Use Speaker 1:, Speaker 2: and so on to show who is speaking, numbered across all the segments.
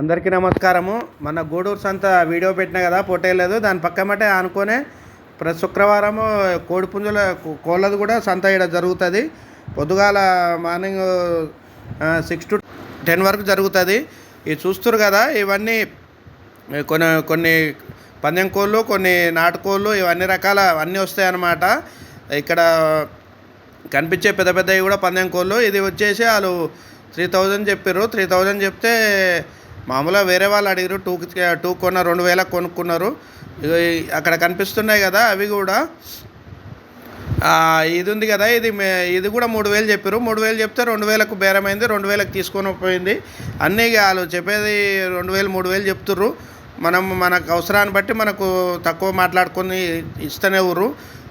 Speaker 1: అందరికీ నమస్కారము. మన గూడూరు సంత వీడియో పెట్టినా కదా పొట్టేయలేదు దాని పక్కమటే ఆనుకొనే ప్రతి శుక్రవారము కోడిపుంజుల కోళ్ళది కూడా సంత ఇక్కడ జరుగుతుంది. పొద్దుగాల మార్నింగ్ సిక్స్ టు టెన్ వరకు జరుగుతుంది. ఇది చూస్తారు కదా ఇవన్నీ కొన్ని కొన్ని పందెం కోళ్ళు కొన్ని నాటుకోళ్ళు ఇవన్నీ రకాల అన్నీ వస్తాయి అన్నమాట ఇక్కడ కనిపించే పెద్ద పెద్దవి కూడా పందెం కోళ్ళు. ఇది వచ్చేసి వాళ్ళు త్రీ థౌజండ్ చెప్పారు త్రీ థౌజండ్ చెప్తే మామూలుగా వేరే వాళ్ళు అడిగారు టూ టూ కొన్న రెండు వేలకు కొనుక్కున్నారు. అక్కడ కనిపిస్తున్నాయి కదా అవి కూడా. ఇది ఉంది కదా ఇది ఇది కూడా మూడు వేలు చెప్పారు మూడు వేలు చెప్తే రెండు వేలకు బేరమైంది రెండు వేలకు తీసుకొని పోయింది. అన్నీ ఇక వాళ్ళు చెప్పేది రెండు వేలు మూడు వేలు చెప్తుర్రు. మనం మనకు అవసరాన్ని బట్టి మనకు తక్కువ మాట్లాడుకొని ఇస్తూనే ఊరు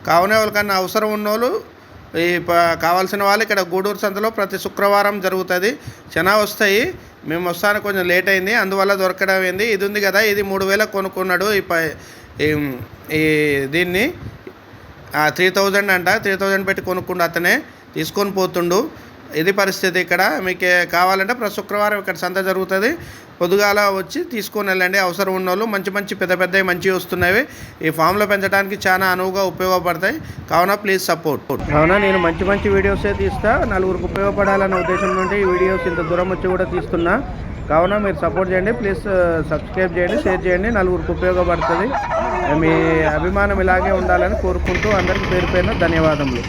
Speaker 1: కావున వాళ్ళకన్నా అవసరం ఉన్నోళ్ళు ఈ కావాల్సిన వాళ్ళు ఇక్కడ గూడూరు సంతలో ప్రతి శుక్రవారం జరుగుతుంది. చనా వస్తాయి. మేము వస్తాను కొంచెం లేట్ అయింది. అందువల్ల దొరకడం అయింది ఇది ఉంది కదా ఇది మూడు వేల కొనుక్కున్నాడు ఈ ఈ- ఈ దీన్ని. త్రీ థౌజండ్ అంట. త్రీ థౌజండ్ పెట్టి కొనుక్కుండు అతనే. తీసుకొని పోతుండు. ఇది పరిస్థితి ఇక్కడ? మీకు కావాలంటే ప్రతి శుక్రవారం ఇక్కడ సంత జరుగుతుంది. పొద్దుగాల వచ్చి తీసుకొని వెళ్ళండి. అవసరం ఉన్న వాళ్ళు మంచి మంచి పెద్ద పెద్దవి మంచివి వస్తున్నాయి. ఈ ఫామ్లో పెంచడానికి చాలా అనువుగా ఉపయోగపడతాయి. కావున ప్లీజ్ సపోర్ట్. కావున నేను మంచి మంచి వీడియోసే తీస్తా. నలుగురికి ఉపయోగపడాలన్న ఉద్దేశం నుండి ఈ వీడియోస్ ఇంత దూరం వచ్చి కూడా తీస్తున్నా. కావున మీరు సపోర్ట్ చేయండి. ప్లీజ్ సబ్స్క్రైబ్ చేయండి షేర్ చేయండి. నలుగురికి ఉపయోగపడుతుంది. మీ అభిమానం ఇలాగే ఉండాలని కోరుకుంటూ అందరికీ పేరు ధన్యవాదములు.